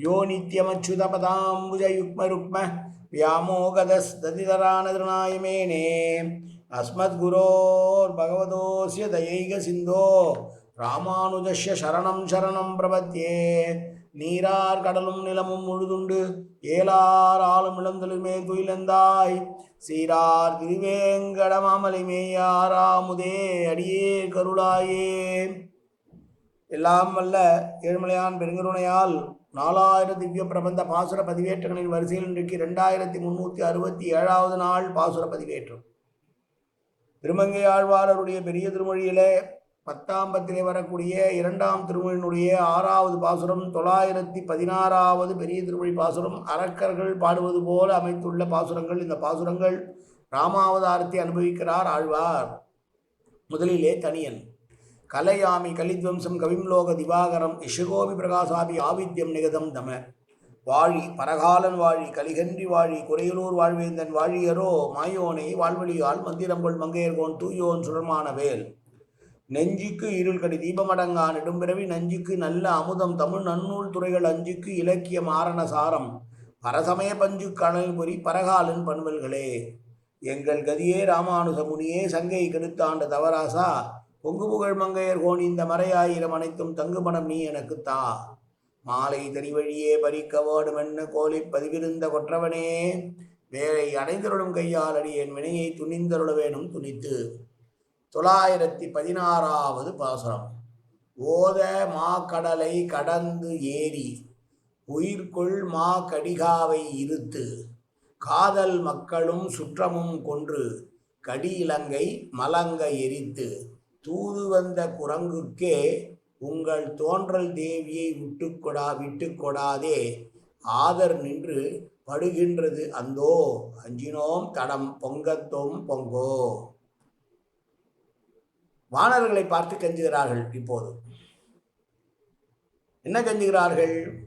யோ நித்யமச்சுதபதாம்புஜயுக்மருக்ம வியாமோகதஸ்ததிதரானதிருணாய மேனே அஸ்மத்குரோர் பகவதோசிய தயைக சிந்தோ ராமானுஜஸ்ய சரணம் சரணம் பிரபத்தியே நீரார் கடலும் நிலமும் முழுதுண்டு ஏலார் ஆளும் இளந்தலுமே துயிலந்தாய் சீரார் திருவேங்கடமாமலை மேயாராமுதே அடியே கருளாயே எல்லாம் வல்ல ஏழ்மலையான் பெருங்கருணையால் நாலாயிரம் திவ்ய பிரபந்த பாசுர பதிவேற்றங்களின் வரிசையில் இன்றைக்கு ரெண்டாயிரத்தி முன்னூற்றி அறுபத்தி ஏழாவது நாள் பாசுர பதிவேற்றம். திருமங்கை ஆழ்வாரருடைய பெரிய திருமொழியிலே பத்தாம் பத்திலே வரக்கூடிய இரண்டாம் திருமொழியினுடைய ஆறாவது பாசுரம் தொள்ளாயிரத்தி பதினாறாவது பெரிய திருமொழி பாசுரம் அரக்கர்கள் பாடுவது போல அமைத்துள்ள பாசுரங்கள். இந்த பாசுரங்கள் ராமாவதாரத்தை அனுபவிக்கிறார் ஆழ்வார். முதலிலே தனியன். கலையாமி கலித்வம்சம் கவிம்லோக திவாகரம் இஷகோபி பிரகாசாபி ஆவித்யம் நிகதம் தம. வாழி பரகாலன் வாழி கலிகன்றி வாழி குறையலூர் வாழ்வேந்தன் வாழியரோ மாயோனை வாழ்வழியால் மந்திரம்பொள் மங்கையர்கோன் தூயோன் சுழமான வேல். நெஞ்சுக்கு இருள் கடி தீபமடங்கா நெடும்பிறவி நஞ்சுக்கு நல்ல அமுதம் தமிழ் நன்னூல் துறைகள் அஞ்சுக்கு இலக்கிய மாரண சாரம். பரசமய பஞ்சு கணல் பொறி பரகாலன் பண்பல்களே எங்கள் கதியே ராமானுசமுனியே சங்கை கெடுத்தாண்ட தவராசா பொங்கு புகழ் மங்கையர் கோணி இந்த மறையாயிரம் அனைத்தும் தங்குமணம் நீ எனக்கு தா. மாலை தெரிவழியே பறிக்க வேடுமென்னு கோலி பதிவிருந்த கொற்றவனே. வேலை அடைந்தருளும் கையால் அடியேன் வினையை துணிந்தருள வேணும் துணித்து. தொள்ளாயிரத்தி பதினாறாவது பாசுரம். ஓத மா கடலை கடந்து ஏறி. உயிர்கொள் மா கடிகாவை இருத்து. காதல் மக்களும் சுற்றமும் கொன்று. கடி இலங்கை மலங்க எரித்து. தூது வந்த குரங்குக்கே உங்கள் தோன்றல் தேவியை விட்டுக்கொடா விட்டுக்கொடாதே. ஆதர் நின்று படுகின்றது அந்தோ. அஞ்சினோம் தடம் பொங்கத்தோம் பொங்கோ. வானர்களை பார்த்து கஞ்சுகிறார்கள் இப்போது. என்ன கஞ்சுகிறார்கள்?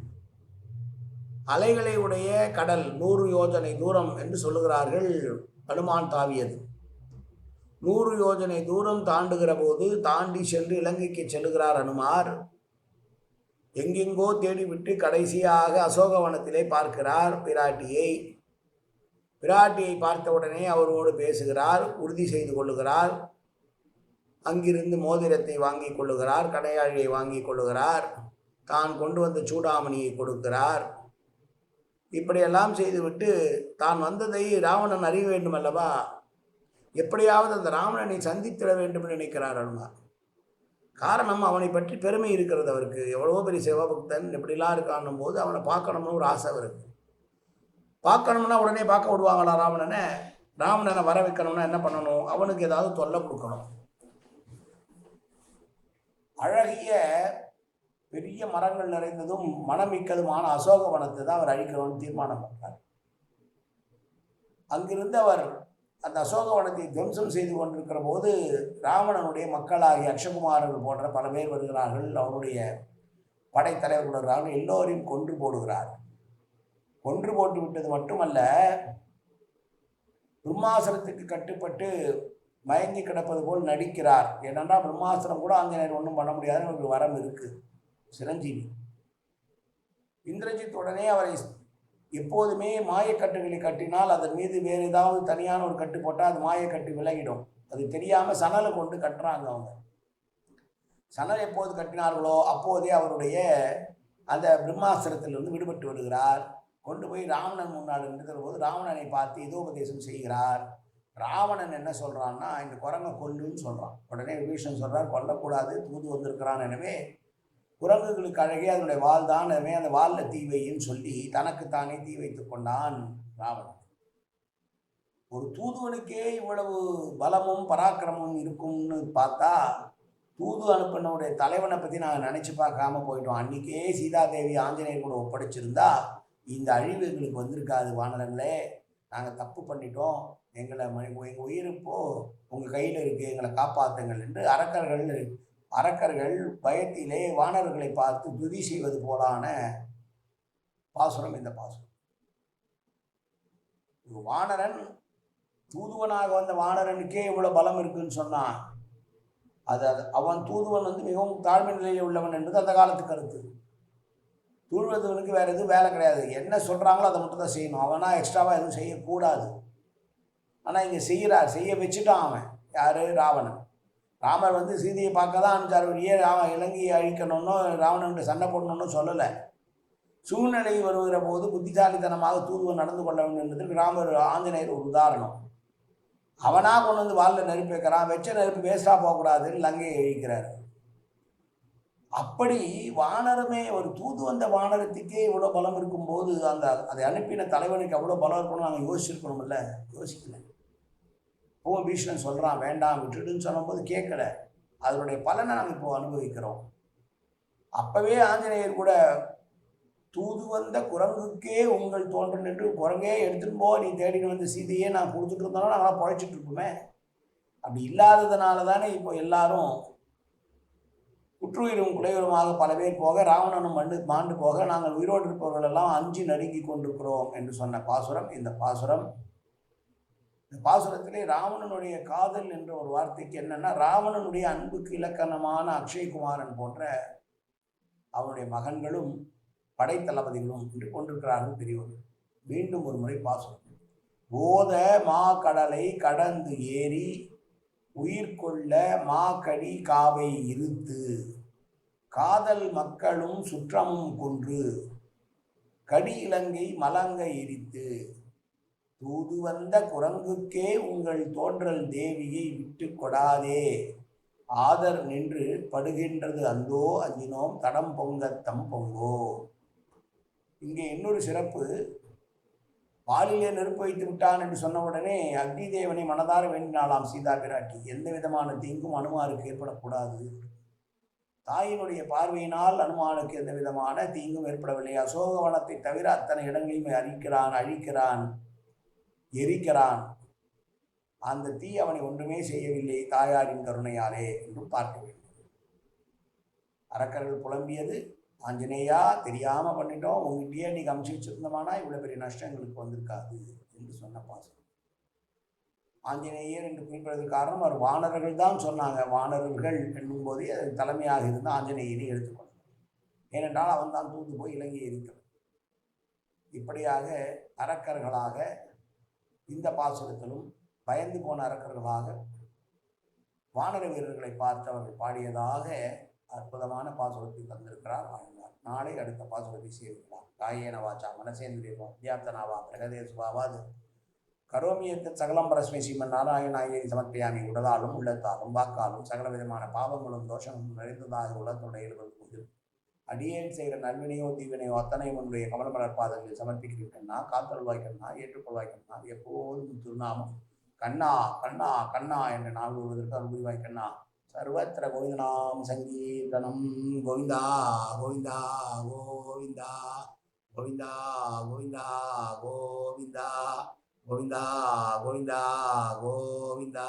அலைகளை உடைய கடல் நூறு யோஜனை தூரம் என்று சொல்லுகிறார்கள். அனுமான் தாவியது. நூறு யோஜனை தூரம் தாண்டுகிற போது தாண்டி சென்று இலங்கைக்கு செல்லுகிறார் அனுமார். எங்கெங்கோ தேடிவிட்டு கடைசியாக அசோகவனத்திலே பார்க்கிறார் பிராட்டியை. பிராட்டியை பார்த்தவுடனே அவரோடு பேசுகிறார் உறுதி செய்து கொள்ளுகிறார். அங்கிருந்து மோதிரத்தை வாங்கி கொள்ளுகிறார் கடையாழியை வாங்கி கொள்ளுகிறார். தான் கொண்டு வந்த சூடாமணியை கொடுக்கிறார். இப்படியெல்லாம் செய்துவிட்டு தான் வந்ததை ராவணன் அறிய வேண்டும் அல்லவா எப்படியாவது அந்த ராவணனை சந்தித்திட வேண்டும் என்று நினைக்கிறார் அனுமார் காரணம் அவனை பற்றி பெருமை இருக்கிறது அவருக்கு. எவ்வளவோ பெரிய சிவபக்தன் இப்படிலாம் இருக்கான்னும் போது அவனை பார்க்கணும்னு ஒரு ஆசை அவருக்கு. பார்க்கணும்னா உடனே பார்க்க விடுவாங்களா ராவணனை? ராவணனை வர வைக்கணும்னா என்ன பண்ணணும்? அவனுக்கு ஏதாவது தொல்லை கொடுக்கணும். அழகிய பெரிய மரங்கள் நிறைந்ததும் மனமிக்கதுமான அசோகவனத்தை தான் அவர் அழிக்கணும்னு தீர்மானம் பண்ணார் அங்கிருந்து அவர் அந்த அசோகவனத்தை துவம்சம் செய்து கொண்டிருக்கிற போது ராவணனுடைய மக்களாகிய அக்ஷகுமாரர்கள் போன்ற பல பேர் வருகிறார்கள். அவனுடைய படைத்தலைவர்கள் வருகிறார்கள் எல்லோரையும் கொன்று போடுகிறார். கொன்று போட்டு விட்டது மட்டுமல்ல பிரம்மாசனத்துக்கு கட்டுப்பட்டு மயங்கி கிடப்பது போல் நடிக்கிறார். ஏனென்றால் பிரம்மாசனம் கூட ஆஞ்சநேயர் ஒன்றும் பண்ண முடியாதுன்னு ஒரு வரம் இருக்குது சிரஞ்சீவி. இந்திரஜித் உடனே அவரை எப்போதுமே மாயக்கட்டுகளை கட்டினால் அதன் மீது வேறு ஏதாவது தனியான ஒரு கட்டு போட்டால் அது மாயக்கட்டு விலகிடும். அது தெரியாமல் சணலை கொண்டு கட்டுறாங்க அவங்க. சணல் எப்போது கட்டினார்களோ அப்போதே அவருடைய அந்த பிரம்மாஸ்திரத்திலிருந்து விடுபட்டு வருகிறார். கொண்டு போய் ராவணன் முன்னாடி நிறுத்துற போது ராவணனை பார்த்து இதோபதேசம் செய்கிறார். ராவணன் என்ன சொல்கிறான்னா இந்த குரங்கை கொல்லுன்னு சொல்கிறான் உடனே விபீஷன் சொல்கிறார் கொல்லக்கூடாது தூது வந்திருக்கிறான். எனவே குரங்குகளுக்கு அழகே அதனுடைய வால் தான் அந்த வாலில் தீ வைன்னு சொல்லி தனக்குத்தானே தீ வைத்து கொண்டான் ராவணன். ஒரு தூதுவனுக்கே இவ்வளவு பலமும் பராக்கிரமும் இருக்கும்னு பார்த்தா தூது அனுப்பினுடைய தலைவனை பற்றி நாங்கள் நினச்சி பார்க்காம போயிட்டோம். அன்றைக்கே சீதாதேவி ஆஞ்சநேயர் கூட ஒப்படைச்சிருந்தா இந்த அழிவு எங்களுக்கு வந்திருக்காது வானரங்களே நாங்கள் தப்பு பண்ணிட்டோம். எங்களை எங்கள் உயிர் இப்போ உங்கள் கையில் இருக்குது எங்களை காப்பாற்றுங்கள் என்று அரக்கர்கள் அரக்கர்கள் பயத்திலே வானர்களை பார்த்து துதி செய்வது போலான பாசுரம் இந்த பாசுரம். ஒரு வானரன் தூதுவனாக வந்த வானரனுக்கே இவ்வளோ பலம் இருக்குன்னு சொன்னான் அது அது அவன் தூதுவன் வந்து மிகவும் தாழ்மை நிலையில் உள்ளவன் என்பது அந்த காலத்து கருத்து. தூழ்வதுவனுக்கு வேற எதுவும் வேலை கிடையாது. என்ன சொல்கிறாங்களோ அதை மட்டும் தான் செய்யணும். அவனா எக்ஸ்ட்ராவாக எதுவும் செய்யக்கூடாது. ஆனால் இங்கே செய்கிறார் செய்ய வச்சுட்டான் அவன். யார்? ராவணன். ராமர் வந்து சீதையை பார்க்க தான் அனுப்பிச்சார் வழியே ராம இலங்கையை அழிக்கணும்னோ ராவணன்ட்டு சண்டை போடணும்னு சொல்லலை. சூழ்நிலை வருகிற போது புத்திசாலித்தனமாக தூதுவன் நடந்து கொள்ள வேண்டும் என்பதற்கு ராமர் ஆஞ்சநேயர் ஒரு உதாரணம். அவனாக கொண்டு வந்து வாலில் நெருப்பு வைக்கிறான். வெச்ச நெருப்பு வேஸ்டாக போகக்கூடாதுன்னு லங்கையை அழிக்கிறார் அப்படி வானரமே ஒரு தூது வந்த வானரத்துக்கே இவ்வளோ பலம் இருக்கும்போது அந்த அதை அனுப்பின தலைவனுக்கு எவ்வளோ பலம் இருக்கணும்னு நாங்கள் யோசிச்சிருக்கணும்ல? யோசிக்கல. ஓ பீஷ்ணன் சொல்கிறான் வேண்டாம் விட்டுடுன்னு சொல்லும்போது கேட்கல. அதனுடைய பலனை நாங்கள் இப்போ அனுபவிக்கிறோம். அப்போவே ஆஞ்சநேயர் கூட தூது வந்த குரங்குக்கே உங்கள் தோன்றன் என்று குரங்கே எடுத்துன்னு போ நீ தேடின்னு வந்த சீதையே நான் கொடுத்துட்டு இருந்தாலும் நாங்களாம் பழைச்சிட்டு இருப்போமே. அப்படி இல்லாததுனால தானே இப்போ எல்லாரும் குற்றுயிரும் குலையுருமாக பல பேர் போக ராவணனும் மண்ணு மாண்டு போக நாங்கள் உயிரோடு இருப்பவர்கள் எல்லாம் அஞ்சு நடுங்கி கொண்டிருக்கிறோம் என்று சொன்ன பாசுரம் இந்த பாசுரம் இந்த பாசுரத்திலே ராவணனுடைய காதல் என்ற ஒரு வார்த்தைக்கு என்னன்னா ராவணனுடைய அன்புக்கு இலக்கணமான அக்ஷயகுமாரன் போன்ற அவனுடைய மகன்களும் படைத்தளபதிகளும் என்று கொண்டிருக்கிறார்கள் பெரியவர்கள் மீண்டும் ஒரு முறை பாசுரம். போத மா கடலை கடந்து ஏறி உயிர் கொள்ள கடி காவை இருத்து காதல் மக்களும் சுற்றமும் கொன்று கடி இலங்கை மலங்க எரித்து தூது வந்த குரங்குக்கே உங்கள் தோன்றல் தேவியை விட்டு கொடாதே. ஆதர் நின்று படுகின்றது அந்தோ அஞ்சினோம் தடம் பொங்கத்தம் பொங்கோ. இங்கே இன்னொரு சிறப்பு பாலிலே நெருப்பு வைத்து விட்டான் என்று சொன்ன உடனே அக்னி தேவனை மனதார வேண்டினாலாம் சீதா பிராட்டி எந்த விதமான தீங்கும் அனுமாருக்கு ஏற்படக்கூடாது. தாயினுடைய பார்வையினால் அனுமானுக்கு எந்த விதமான தீங்கும் ஏற்படவில்லை. அசோகவனத்தை தவிர அத்தனை இடங்களையும் அழிக்கிறான் அழிக்கிறான். எரிக்கிறான். அந்த தீ அவனை ஒன்றுமே செய்யவில்லை தாயாரின் கருணையாலே என்று பார்க்க வேண்டும். அரக்கர்கள் புலம்பியது ஆஞ்சநேயா தெரியாமல் பண்ணிட்டோம். உங்ககிட்டயே நீ அமுச்சு வச்சிருந்தோமானா இவ்வளோ பெரிய நஷ்டங்களுக்கு வந்திருக்காது என்று சொன்ன பாசம். ஆஞ்சநேயர் என்று குறிப்பிடுவதற்கு காரணம் அவர் வானர்கள் தான் சொன்னாங்க. வானர்கள் என்னும் போதே அதற்கு தலைமையாக இருந்து ஆஞ்சநேயரை எடுத்துக்கொண்டார். ஏனென்றால் அவன் தான் தூந்து போய் இலங்கையை இருக்கிறான் இப்படியாக அரக்கர்களாக இந்த பாசுரத்திலும் பயந்து போன அரக்கர்களாக வானர வீரர்களை பார்த்து அவர்கள் பாடியதாக அற்புதமான பாசுரத்தை தந்திருக்கிறார் வாழ்ந்தார் நாளை அடுத்த பாசுரத்தை சேர்க்கிறார் காயேன வாச்சா மனசேந்திரியோ அத்தியாப்தனாவா பிரகதேசுவாவாது. கரோமியத்து சகலம் பரஸ்மை ஸ்ரீமன் நாராயணாயை சமர்ப்பியாமி உடலாலும் உள்ளத்தாலும் வாக்காலும் சகல விதமான பாவங்களும் தோஷங்களும் நிறைந்ததாக உலகத்துடைய போது அடியேன் செய்கிற நல்வினையோ தீவினையோ அத்தனை உன்னுடைய கமலமலர் பாதங்களில் சமர்ப்பிக்கிறீர்கள்னா காத்தல்வாய்க்கண்ணா ஏற்றுக்கொள்வாய்க்கண்ணா எப்போதும் திருநாமம். கண்ணா கண்ணா கண்ணா என்ற நாள் வருவதற்கு அருள்புரிவாய் கண்ணா. சர்வத்திர கோவிந்தநாம் சங்கீர்த்தனம். கோவிந்தா கோவிந்தா கோவிந்தா கோவிந்தா கோவிந்தா கோவிந்தா கோவிந்தா கோவிந்தா கோவிந்தா.